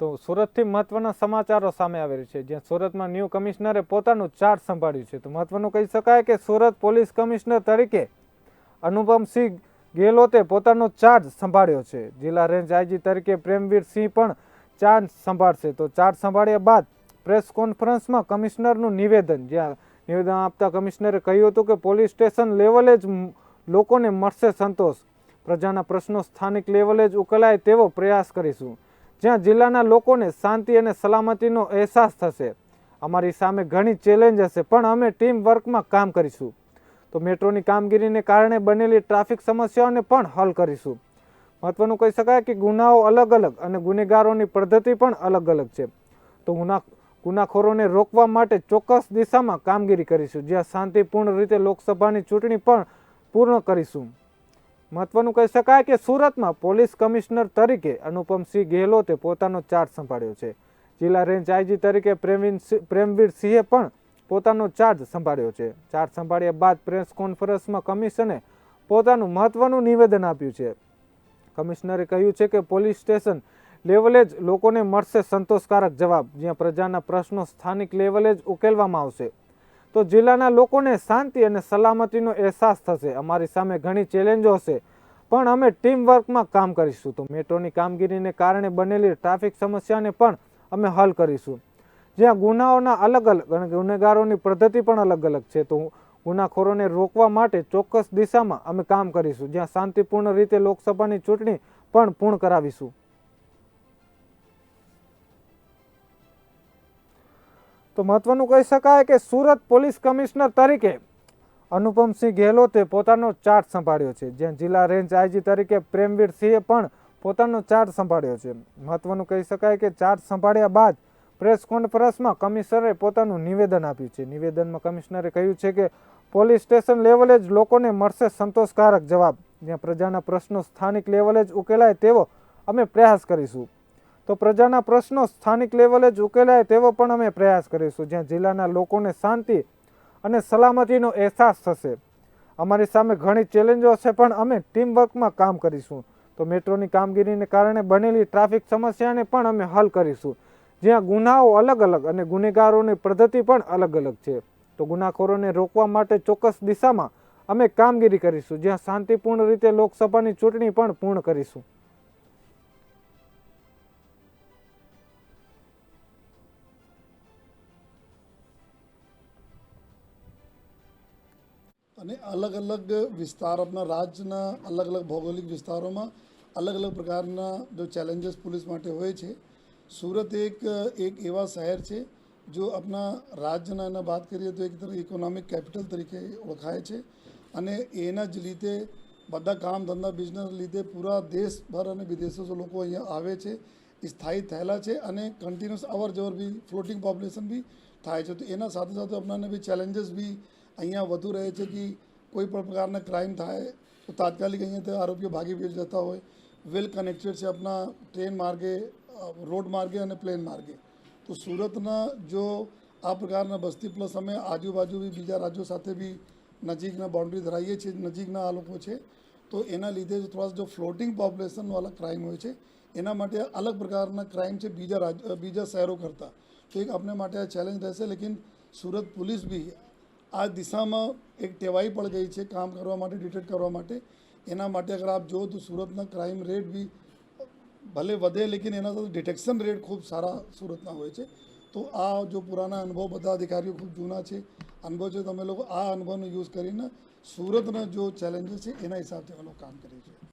તો સુરતથી મહત્વના સમાચારો સામે આવી છે. જ્યાં સુરતમાં ન્યૂ કમિશનરે પોતાનું ચાર્જ સંભાળ્યું છે. તો મહત્વનું કહી શકાય કે સુરત પોલીસ કમિશનર તરીકે અનુપમસિંહ ગેહલોતે પોતાનો ચાર્જ સંભાળ્યો છે. જિલ્લા રેન્જ આઈજી તરીકે પ્રેમવીર સિંહ પણ ચાર્જ સંભાળશે. તો ચાર્જ સંભાળ્યા બાદ પ્રેસ કોન્ફરન્સમાં કમિશનરનું નિવેદન, જ્યાં નિવેદન આપતા કમિશનરે કહ્યું હતું કે પોલીસ સ્ટેશન લેવલે જ લોકોને મળશે સંતોષ. પ્રજાના પ્રશ્નો સ્થાનિક લેવલે જ ઉકેલાય તેવો પ્રયાસ કરીશું. જ્યાં જિલ્લાના લોકોને શાંતિ અને સલામતીનો અહેસાસ થશે. અમારી સામે ઘણી ચેલેન્જ હશે, પણ અમે ટીમ વર્કમાં કામ કરીશું. તો મેટ્રોની કામગીરીને કારણે બનેલી ટ્રાફિક સમસ્યાઓને પણ હલ કરીશું. મહત્વનું કહી શકાય કે ગુનાઓ અલગ અલગ અને ગુનેગારોની પદ્ધતિ પણ અલગ અલગ છે. તો ગુના, ગુનાખોરોને રોકવા માટે ચોક્કસ દિશામાં કામગીરી કરીશું, જ્યાં શાંતિપૂર્ણ રીતે લોકસભાની ચૂંટણી પણ પૂર્ણ કરીશું. મહત્વનું કહી શકાય કે સુરતમાં પોલીસ કમિશનર તરીકે અનુપમસિંહ ગેહલોતે પોતાનો ચાર્જ સંભાળ્યો છે. જિલ્લા રેન્જ આઈજી તરીકે પ્રેમવીર પ્રેમવીર સિંહે પણ પોતાનો ચાર્જ સંભાળ્યો છે. ચાર્જ સંભાળ્યા બાદ પ્રેસ કોન્ફરન્સમાં કમિશને પોતાનું મહત્વનું નિવેદન આપ્યું છે. કમિશનરે કહ્યું છે કે પોલીસ સ્ટેશન લેવલે જ લોકોને મળશે સંતોષકારક જવાબ, જ્યાં પ્રજાના પ્રશ્નો સ્થાનિક લેવલે જ ઉકેલવામાં આવશે. તો જિલ્લાના લોકોને શાંતિ અને સલામતીનો અહેસાસ થશે. અમારી સામે ઘણી ચેલેન્જો હશે, પણ અમે ટીમ વર્કમાં કામ કરીશું. તો મેટ્રોની કામગીરીને કારણે બનેલી ટ્રાફિક સમસ્યાને પણ અમે હલ કરીશું. જ્યાં ગુનાઓના અલગ અલગ અને ગુનેગારોની પદ્ધતિ પણ અલગ અલગ છે, તો ગુનાખોરોને રોકવા માટે ચોક્કસ દિશામાં અમે કામ કરીશું. જ્યાં શાંતિપૂર્ણ રીતે લોકસભાની ચૂંટણી પણ પૂર્ણ કરાવીશું. તો મહત્વનું કહી શકાય કે સુરત પોલીસ કમિશનર તરીકે અનુપમસિંહ ગેહલોતે પોતાનો ચાર્જ સંભાળ્યો છે. જ્યાં જિલ્લા રેન્જ આઈજી તરીકે પ્રેમવીર સિંહે પણ પોતાનો ચાર્જ સંભાળ્યો છે. મહત્વનું કહી શકાય કે ચાર્જ સંભાળ્યા બાદ પ્રેસ કોન્ફરન્સમાં કમિશનરે પોતાનું નિવેદન આપ્યું છે. નિવેદનમાં કમિશનરે કહ્યું છે કે પોલીસ સ્ટેશન લેવલે જ લોકોને મળશે સંતોષકારક જવાબ. જ્યાં પ્રજાના પ્રશ્નો સ્થાનિક લેવલે જ ઉકેલાય તેવો અમે પ્રયાસ કરીશું. તો પ્રજાના પ્રશ્નો સ્થાનિક લેવલે જ ઉકેલાય તેવો પણ અમે પ્રયાસ કરીશું, જ્યાં જિલ્લાના લોકોને શાંતિ અને સલામતીનો અહેસાસ થશે. અમારી સામે ઘણી ચેલેન્જો છે પણ અમે ટીમ વર્કમાં કામ કરીશું. તો મેટ્રોની કામગીરીને કારણે બનેલી ટ્રાફિક સમસ્યાને પણ અમે હલ કરીશું. જ્યાં ગુનાઓ અલગ અલગ અને ગુનેગારોની પદ્ધતિ પણ અલગ અલગ છે. તો ગુનાખોરોને રોકવા માટે ચોક્કસ દિશામાં અમે કામગીરી કરીશું, જ્યાં શાંતિપૂર્ણ રીતે લોકસભાની ચૂંટણી પણ પૂર્ણ કરીશું. અને અલગ અલગ વિસ્તાર આપણા રાજ્યના અલગ અલગ ભૌગોલિક વિસ્તારોમાં અલગ અલગ પ્રકારના જો ચેલેન્જીસ પોલીસ માટે હોય છે. સુરત એક એક એવા શહેર છે, જો આપણા રાજ્યના એના વાત કરીએ તો એક તરફ ઇકોનોમિક કેપિટલ તરીકે ઓળખાય છે અને એના જ લીધે બધા કામ ધંધા બિઝનેસ લીધે પૂરા દેશભર અને વિદેશો લોકો અહીંયા આવે છે, સ્થાયી થયેલા છે અને કન્ટિન્યુઅસ અવર જવર બી ફ્લોટિંગ પોપ્યુલેશન બી થાય છે. તો એના સાથે સાથે આપણાને બી ચેલેન્જીસ બી અહીંયા વધુ રહે છે કે કોઈ પણ પ્રકારના ક્રાઇમ થાય, તો તાત્કાલિક અહીંયાથી આરોપીઓ ભાગી બી જતા હોય. વેલ કનેક્ટેડ છે આપણા ટ્રેન માર્ગે રોડ માર્ગે અને પ્લેન માર્ગે. તો સુરતના જો આ પ્રકારના બસ્તી પ્લસ અમે આજુબાજુ બી બીજા રાજ્યો સાથે બી નજીકના બાઉન્ડ્રી ધરાવીએ છીએ, નજીકના આ લોકો છે, તો એના લીધે થોડા જો ફ્લોટિંગ પોપ્યુલેશનવાળા ક્રાઇમ હોય છે, એના માટે અલગ પ્રકારના ક્રાઇમ છે બીજા રાજ્ય બીજા શહેરો કરતાં. તો એક આપણે માટે આ ચેલેન્જ રહેશે, લેકિન સુરત પોલીસ બી આ દિશામાં એક ટેવાઈ પડ ગઈ છે કામ કરવા માટે ડિટેક્ટ કરવા માટે. એના માટે અગર આપ જુઓ તો સુરતના ક્રાઇમ રેટ બી ભલે વધે, લેકિન એના સાથે ડિટેક્શન રેટ ખૂબ સારા સુરતના હોય છે. તો આ જો પુરાના અનુભવ, બધા અધિકારીઓ ખૂબ જૂના છે. અનુભવ છે તમે લોકો આ અનુભવનો યુઝ કરીને સુરતના જો ચેલેન્જીસ છે, એના હિસાબથી અમે લોકો કામ કરીએ છીએ.